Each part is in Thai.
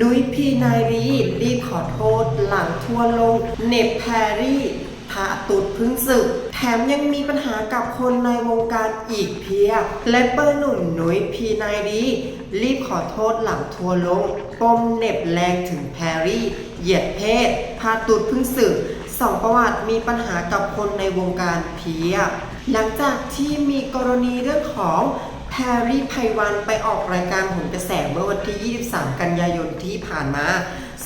นุ้ยพีนายรีรีบขอโทษหลังทัวร์ลงเน็บแพรรี่พาตุดพึ่งศึก แถมยังมีปัญหากับคนในวงการอีกเพียบและเปอร์หนุ่นนุ้ยพีนายรีรีบขอโทษหลังทัวร์ลงปมเน็บแรงถึงแพรรี่ เหยียดเพศ พาตุดพึ่งศึกสองประวัติมีปัญหากับคนในวงการเพียบหลังจากที่มีกรณีเรื่องของ แพรรี่ไพวันไปออกรายการผลกระแสเมื่อวันที่ 23 กันยายนที่ผ่านมา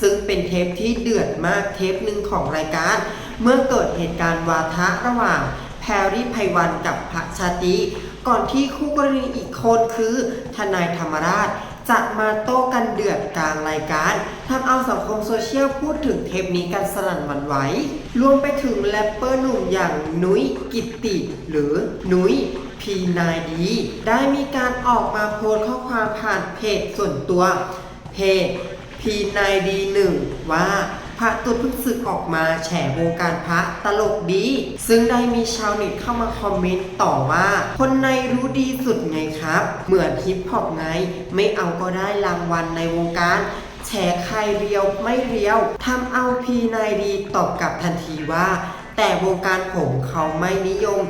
ซึ่งเป็นเทปที่เดือดมากเทปหนึ่งของรายการ เมื่อเกิดเหตุการณ์วาทะระหว่างแพรรี่ไพวันกับพระชาติ ก่อนที่คู่กรณีอีกคนคือทนายธรรมราช จะมาโต้กันเดือดกลางรายการทำเอาสังคมโซเชียลพูดถึงเทปนี้กันสนั่นหวั่นไหวรวมไปถึงแรปเปอร์หนุ่มอย่างนุ้ยกิตติ หรือนุ้ย พีนายดีได้มีการออกมาโพสข้อความผ่านเพจส่วนตัวเพจพีนายดีหนึ่งว่าพระตุดเพิ่งศึกออกมาแฉวงการพระตลกดี ซึ่งได้มีชาวเน็ตเข้ามาคอมเมนต์ต่อว่า คนในรู้ดีสุดไงครับ เหมือนฮิปฮอปไง ไม่เอาก็ได้รางวัลในวงการ แฉใครเรียวไม่เรียวทำเอาพีนายดีตอบกลับทันทีว่า แต่วงการผมเขาไม่นิยม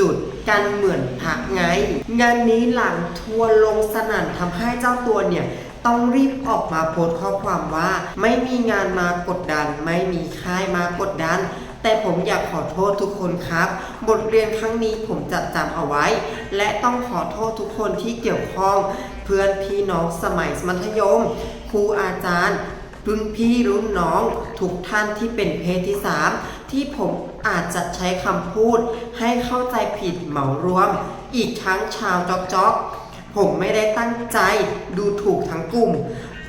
จุดๆกันเหมือนพระไง งานนี้หลังทัวร์ลงสนั่นทำให้เจ้าตัวเนี่ยต้องรีบออกมาโพสข้อความว่า ไม่มีงานมากดดัน ไม่มีค่ายมากดดัน แต่ผมอยากขอโทษทุกคนครับ บทเรียนครั้งนี้ผมจะจำเอาไว้ และต้องขอโทษทุกคนที่เกี่ยวข้อง เพื่อนพี่น้องสมัยมัธยมครูอาจารย์รุ่นพี่รุ่นน้อง ทุกท่านที่เป็นเพศที่สามที่ผม อาจจะใช้คำพูดให้เข้าใจผิดเหมารวม อีกทั้งชาวจอกจอกผมไม่ได้ตั้งใจดูถูกทั้งกลุ่ม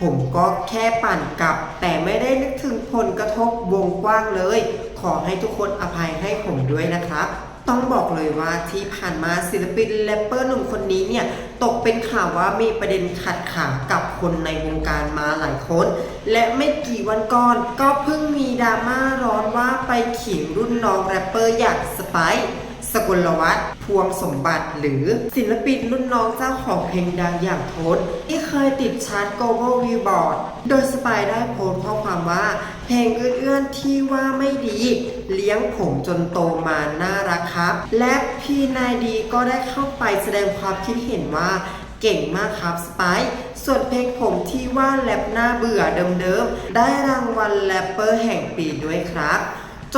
ผมก็แค่ปั่นกลับ แต่ไม่ได้นึกถึงผลกระทบวงกว้างเลย ขอให้ทุกคนอภัยให้ผมด้วยนะครับ ต้องบอกเลยว่าที่ผ่านมาศิลปินแรปเปอร์หนุ่มคนนี้เนี่ยตกเป็นข่าวว่ามีประเด็นขัดขากับคนในวงการมาหลายคน และไม่กี่วันก่อนก็เพิ่งมีดราม่าร้อนว่าไปขิงรุ่นน้องแรปเปอร์อย่างสไปซ์ สกุลวัฒน์พวงสมบัติหรือศิลปินรุ่นน้องเจ้าของเพลงดังอย่างโทนที่เคยติดชาร์ต Global Billboard โดยสปายได้โพสต์ข้อความว่า เพลงเอื้อนๆที่ว่าไม่ดี เลี้ยงผมจนโตมาน่ารักครับ และพี่นายดีก็ได้เข้าไปแสดงความคิดเห็นว่าเก่งมากครับสไปส่วนเพลงผมที่ว่าแรปหน้าเบื่อเดิมๆ ได้รางวัลแรปเปอร์แห่งปีด้วยครับ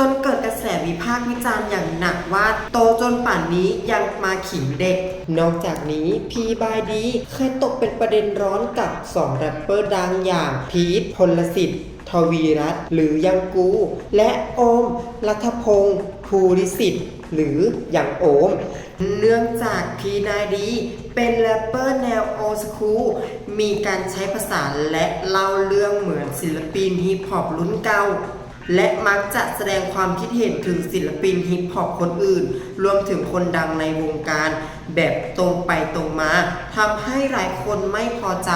จนเกิดกระแสวิพากษ์วิจารณ์อย่างหนักว่า โตจนป่านนี้ยังมาขิงเด็ก นอกจากนี้พีบายดีเคยตกเป็นประเด็นร้อนกับสองแรปเปอร์ดังอย่างพีทพลสิทธิ์ทวีรัตน์หรือยังกู และโอม รัฐพงศ์ภูริสิทธิ์หรืออย่างโอม เนื่องจากพีนายดี เป็นแรปเปอร์แนวโอสคูลมีการใช้ภาษาและเล่าเรื่องเหมือนศิลปินฮิปฮอปรุ่นเก่า และมักจะแสดงความคิดเห็นถึงศิลปินฮิปฮอปคนอื่น รวมถึงคนดังในวงการ แบบตรงไปตรงมาทำให้หลายคนไม่พอใจ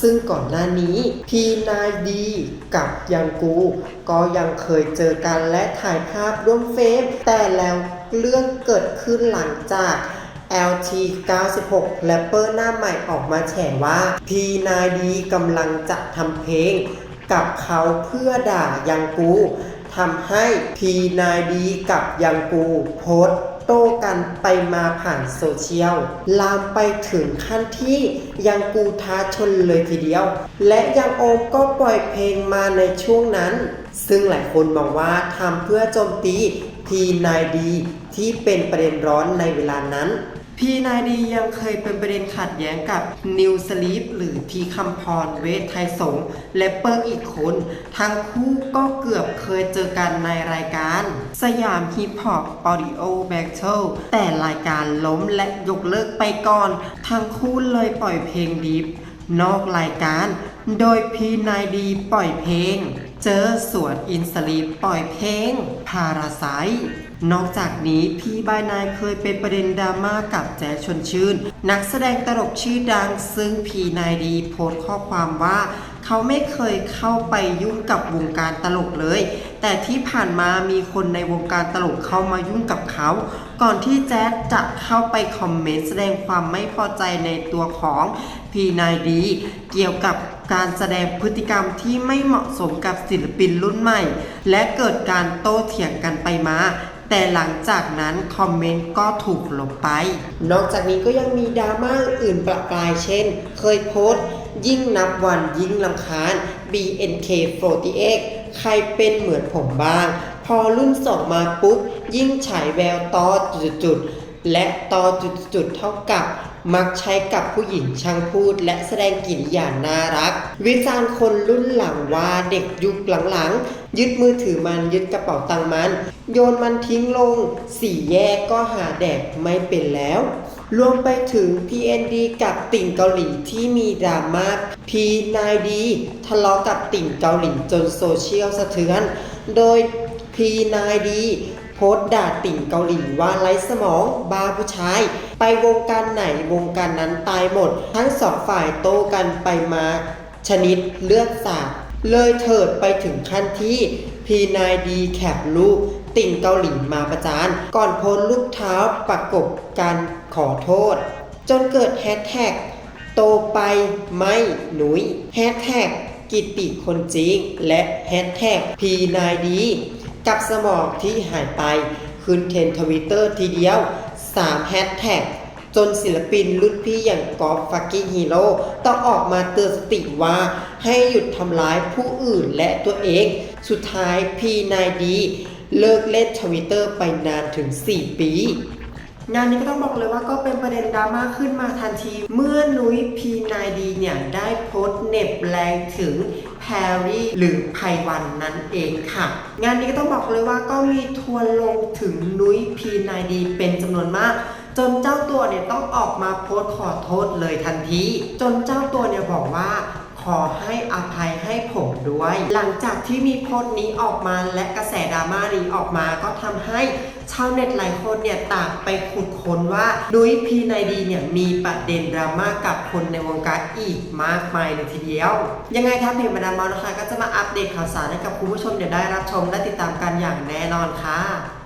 ซึ่งก่อนหน้านี้ พีนายดีกับยังกู ก็ยังเคยเจอกันและถ่ายภาพร่วมเฟรมแต่แล้วเรื่องเกิดขึ้นหลังจาก LT 96แรปเปอร์หน้าใหม่ออกมาแฉว่า พีนายดีกำลังจะทำเพลง กับเขาเพื่อด่ายังกูทำให้พีนายดีกับยังกูโพสต์โต้กันไปมาผ่านโซเชียล ลามไปถึงขั้นที่ยังกูท้าชนเลยทีเดียว และยังโอมก็ปล่อยเพลงมาในช่วงนั้น ซึ่งหลายคนมองว่าทำเพื่อโจมตีพีนายดีที่เป็นประเด็นร้อนในเวลานั้น พี่นายดียังเคยเป็นประเด็นขัดแย้งกับนิวสลีปหรือทีคำพรเวทไทยสงและเปิร์อีกคน ทั้งคู่ก็เกือบเคยเจอกันในรายการ สยามฮิปฮอปออดิโอแบทเทิลแต่รายการล้มและยกเลิกไปก่อน ทั้งคู่เลยปล่อยเพลงดิฟนอกรายการ โดยพีนายดีปล่อยเพลง เจอสวนอินสลีปปล่อยเพลงพาราไซนอกจากนี้พี่บายนายเคยเป็นประเด็นดราม่ากับแจ๊ชวนชื่น นักแสดงตลกชื่อดัง ซึ่งพี่นายดีโพสต์ข้อความว่า เขาไม่เคยเข้าไปยุ่งกับวงการตลกเลย แต่ที่ผ่านมามีคนในวงการตลกเข้ามายุ่งกับเขา ก่อนที่แจ๊ดจะเข้าไปคอมเมนต์แสดงความไม่พอใจในตัวของพีนายดี เกี่ยวกับการแสดงพฤติกรรมที่ไม่เหมาะสมกับศิลปินรุ่นใหม่ และเกิดการโต้เถียงกันไปมาแต่หลังจากนั้นคอมเมนต์ก็ถูกลบไป นอกจากนี้ก็ยังมีดราม่าอื่นประปรายเช่น เคยโพสต์ ยิ่งนับวันยิ่งลำคาญ BNK48 ใครเป็นเหมือนผมบ้าง พอรุ่นสองมาปุ๊บ ยิ่งฉายแววต่อจุดๆและต่อจุดๆเท่ากับมักใช้กับผู้หญิงช่างพูดและแสดงกิริยาน่ารัก วิจารณ์คนรุ่นหลังว่าเด็กยุคหลังๆ ยึดมือถือมันยึดกระเป๋าตังมัน โยนมันทิ้งลง สี่แยกก็หาแดกไม่เป็นแล้ว รวมไปถึง PND กับติ่งเกาหลีที่มีดราม่า P9D ทะเลาะกับติ่งเกาหลีจนโซเชียลสะเทือน โดย P9D พสต์ด่าติ่งเกาหลีว่าไร้สมองบ้าผู้ชาย ไปวงการไหนวงการนั้นตายหมด ทั้งสองฝ่ายโต้กันไปมาชนิดเลือดสาดเลยเถิดไปถึงขั้นที่ P9D แคปรูปติ่งเกาหลีมาประจาน ก่อนโพสต์รูปเท้าประกบการขอโทษ จนเกิดแฮชแท็กโตไปไม่หนุยแฮชแท็กกิติคนจริง และแฮชแท็ก P9D กับสมองที่หายไปขึ้นเทนทวิตเตอร์ทีเดียว 3 แฮชแท็กจนศิลปินรุ่นพี่อย่างกอล์ฟฟักกิ้งฮีโร่ต้องออกมาเตือนสติว่า ให้หยุดทำร้ายผู้อื่นและตัวเอง สุดท้ายพีนายดี เลิกเล่นทวิตเตอร์ไปนานถึง 4 ปี งานนี้ก็ต้องบอกเลยว่าก็เป็นประเด็นดราม่าขึ้นมาทันที เมื่อนุ้ย P9D เนี่ย ได้โพสต์เหน็บแรงถึงแพรรี่หรือไพวันนั่นเองค่ะ งานนี้ก็ต้องบอกเลยว่าก็มีทัวร์ลงถึงนุ้ย P9D เป็นจำนวนมากจนเจ้าตัวเนี่ยต้องออกมาโพสต์ขอโทษเลยทันที จนเจ้าตัวเนี่ยบอกว่า ขอให้อภัยให้ผมด้วย หลังจากที่มีโพสต์นี้ออกมาและกระแสดราม่านี้ออกมาก็ทำให้ชาวเน็ตหลายคนเนี่ยต่างไปขุดค้นว่าดุยพีนายดีเนี่ยมีประเด็นดราม่ากับคนในวงการอีกมากมายเลยทีเดียว ยังไงทางเพจมาดามเมานะคะ ก็จะมาอัปเดตข่าวสารให้กับคุณผู้ชมเดี๋ยวได้รับชมและติดตามกันอย่างแน่นอนค่ะ